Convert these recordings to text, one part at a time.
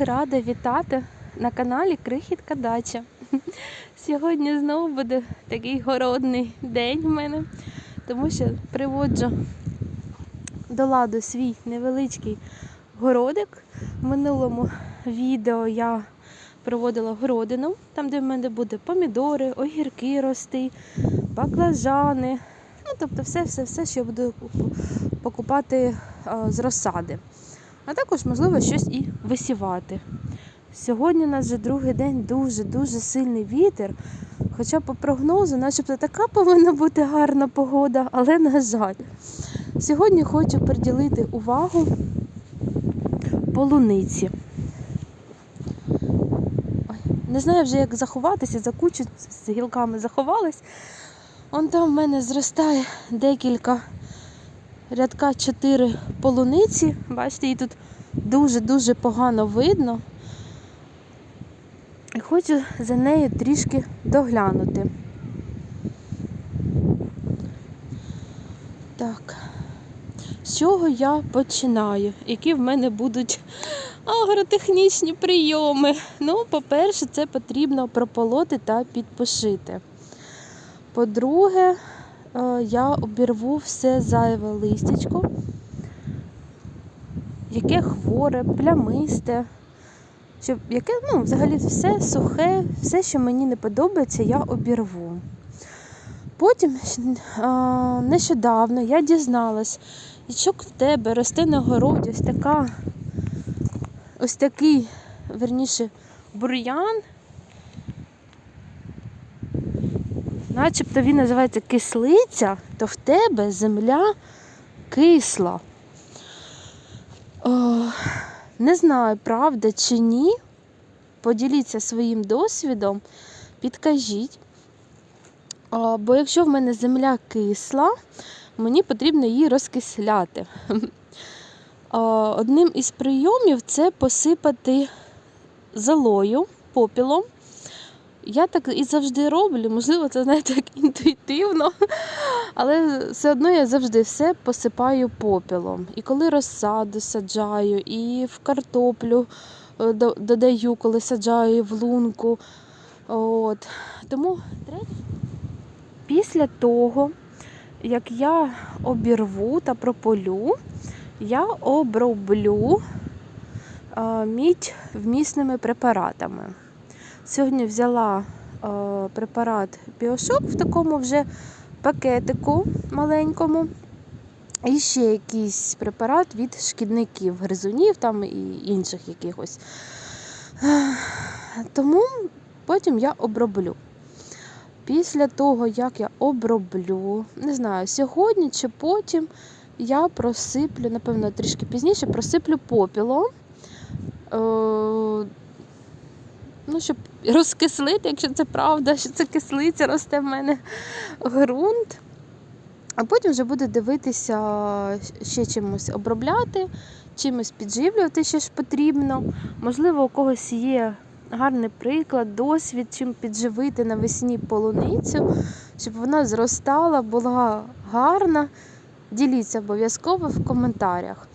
рада вітати на каналі Крихітка Дача. Сьогодні знову буде такий городний день в мене, тому що приводжу до ладу свій невеличкий городик. В минулому відео я проводила городину, там, де в мене буде помідори, огірки рости, баклажани. Ну, тобто все, все, все, що я буду покупати з розсади. А також, можливо, щось і висівати. Сьогодні у нас вже другий день дуже-дуже сильний вітер. Хоча по прогнозу, начебто така повинна бути гарна погода, але на жаль. Сьогодні хочу приділити увагу полуниці. Ой, не знаю вже, як заховатися, за кучу з гілками заховалась. Он там в мене зростає декілька рядка 4 полуниці. Бачите, її тут дуже-дуже погано видно. І хочу за нею трішки доглянути. Так, з чого я починаю? Які в мене будуть агротехнічні прийоми? Ну, по-перше, це потрібно прополоти та підпушити. По-друге, я обірву все зайве листячко, яке хворе, плямисте, щоб яке, ну, взагалі все сухе, все, що мені не подобається, я обірву. Потім е, нещодавно я дізналась, що в тебе росте на городі ось така, ось такий, верніше, бур'ян. Начебто він називається кислиця, то в тебе земля кисла. О, не знаю, правда чи ні. Поділіться своїм досвідом, підкажіть. Бо якщо в мене земля кисла, мені потрібно її розкисляти. Одним із прийомів це посипати золою, попілом. Я так і завжди роблю, можливо, це знаєте, як інтуїтивно, але все одно я завжди все посипаю попелом. І коли розсаду саджаю, і в картоплю е, додаю, коли саджаю в лунку. От. Тому. Після того, як я обірву та прополю, я оброблю е, мідь вмісними препаратами. Сьогодні взяла е, препарат Біошок в такому вже пакетику маленькому. І ще якийсь препарат від шкідників, гризунів там і інших якихось. Тому потім я оброблю. Після того, як я оброблю, не знаю, сьогодні чи потім я просиплю, напевно, трішки пізніше, просиплю попілом. Ну, щоб розкислити, якщо це правда, що це кислиця росте в мене ґрунт. А потім вже буду дивитися ще чимось обробляти, чимось підживлювати, що ж потрібно. Можливо, у когось є гарний приклад, досвід, чим підживити навесні полуницю, щоб вона зростала, була гарна. Діліться обов'язково в коментарях.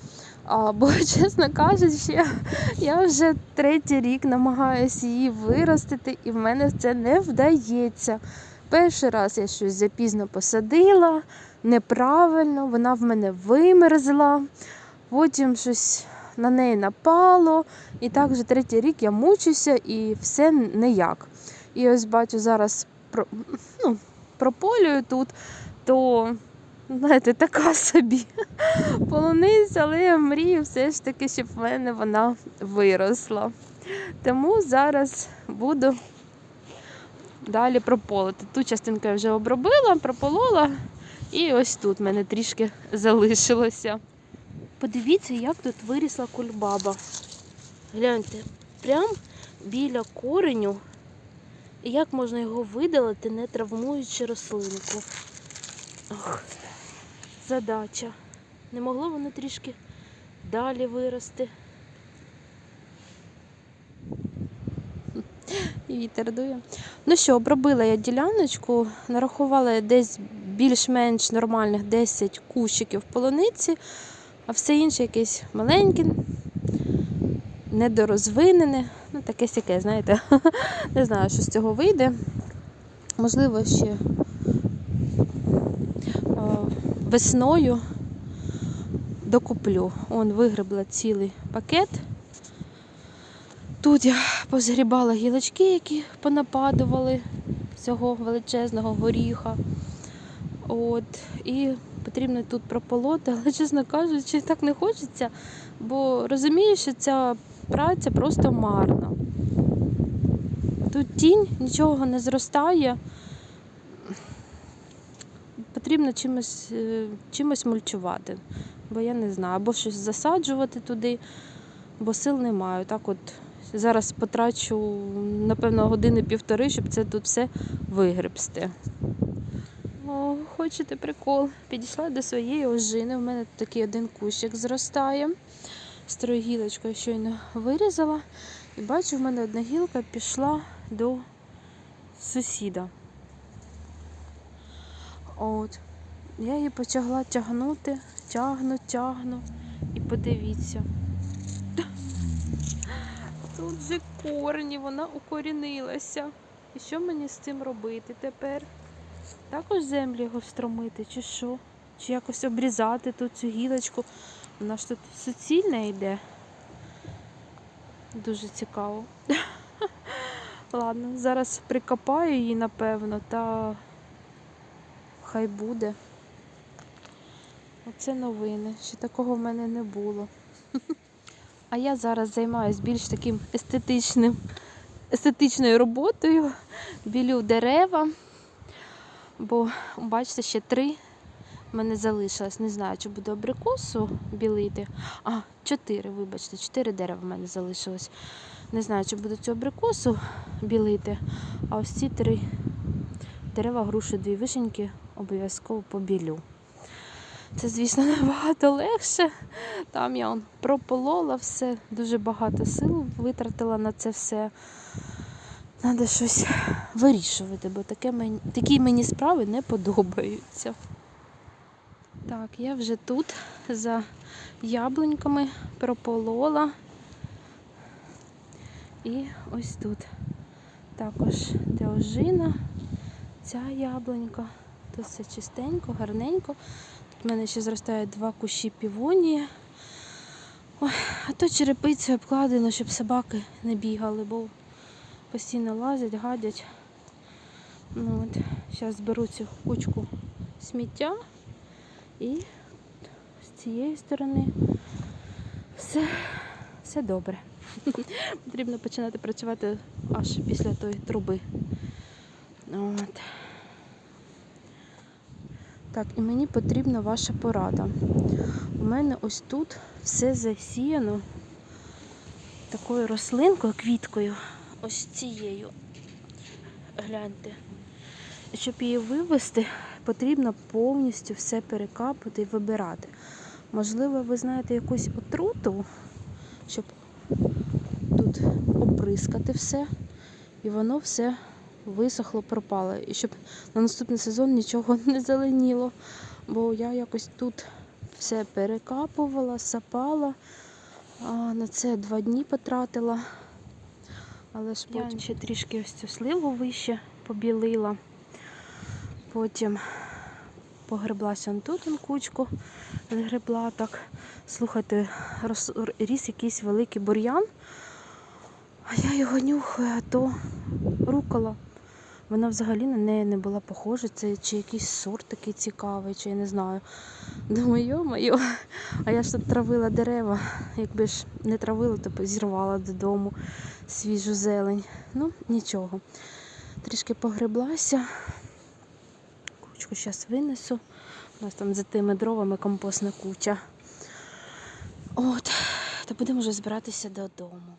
А, бо, чесно кажучи, я вже третій рік намагаюся її виростити, і в мене це не вдається. Перший раз я щось запізно посадила, неправильно, вона в мене вимерзла, потім щось на неї напало. І так вже третій рік я мучуся і все ніяк. І ось бачу зараз про, ну, прополюю тут, то знаєте, така собі полуниця, але я мрію все ж таки, щоб в мене вона виросла. Тому зараз буду далі прополити. Ту частинку я вже обробила, прополола, і ось тут в мене трішки залишилося. Подивіться, як тут вирісла кульбаба. Гляньте, прям біля кореню. І як можна його видалити, не травмуючи рослинку. Ох, задача. Не могло воно трішки далі вирости. Вітер дує. Ну що, обробила я діляночку, нарахувала десь більш-менш нормальних 10 кущиків полуниці, а все інше якесь маленьке, недорозвинене. Ну, таке сяке, знаєте. Не знаю, що з цього вийде. Можливо, ще весною докуплю. Он вигребла цілий пакет. Тут я позгрібала гілочки, які понападували цього величезного горіха. От, і потрібно тут прополоти, але, чесно кажучи, так не хочеться, бо розумію, що ця праця просто марна. Тут тінь, нічого не зростає. Потрібно чимось, е, чимось мульчувати, бо я не знаю, або щось засаджувати туди, бо сил не маю. Так от зараз потрачу, напевно, години-півтори, щоб це тут все вигребсти. О, хочете прикол? Підійшла до своєї ожини. У мене такий один кущик зростає. Старою гілочкою щойно вирізала. І бачу, в мене одна гілка пішла до сусіда. От. Я її почала тягнути, тягну, тягну. І подивіться. Тут же корені, вона укорінилася. І що мені з цим робити тепер? Також землю його встромити, чи що? Чи якось обрізати тут цю гілочку? Вона ж тут суцільна йде. Дуже цікаво. Ладно, зараз прикопаю її, напевно, та хай буде. Оце новини. Ще такого в мене не було. А я зараз займаюся більш таким естетичним, естетичною роботою. Білю дерева. Бо, бачите, ще три в мене залишилось. Не знаю, чи буду абрикосу білити. А, чотири, вибачте, чотири дерева в мене залишилось. Не знаю, чи буду цю абрикосу білити. А ось ці три дерева, груші, дві вишеньки обов'язково побілю. Це, звісно, набагато легше. Там я он, прополола все, дуже багато сил витратила на це все. Треба щось вирішувати, бо таке мені, такі мені справи не подобаються. Так, я вже тут за яблуньками прополола. І ось тут також де ожина, ця яблунька. Тут все чистенько, гарненько. Тут в мене ще зростають два кущі півонії. Ой, а то черепицею обкладено, щоб собаки не бігали, бо постійно лазять, гадять. Ну, от. Зараз зберу цю кучку сміття і з цієї сторони все, все добре. Потрібно починати працювати аж після тої труби. От. Так, і мені потрібна ваша порада. У мене ось тут все засіяно такою рослинкою, квіткою, ось цією. Гляньте. Щоб її вивести, потрібно повністю все перекапати і вибирати. Можливо, ви знаєте якусь отруту, щоб тут оприскати все, і воно все висохло, пропало. І щоб на наступний сезон нічого не зеленіло. Бо я якось тут все перекапувала, сапала. А на це два дні потратила. Але ж потім ще трішки ось цю сливу вище побілила. Потім погреблася он тут он кучку, згребла так. Слухайте, рос, ріс якийсь великий бур'ян, а я його нюхаю, а то рукола. Вона взагалі на неї не була похожа. Це чи якийсь сорт такий цікавий, чи я не знаю. Думаю, йо-моє, а я ж тут травила дерева. Якби ж не травила, то зірвала додому свіжу зелень. Ну, нічого. Трішки погреблася. Кучку зараз винесу. У нас там за тими дровами компостна куча. От, то будемо вже збиратися додому.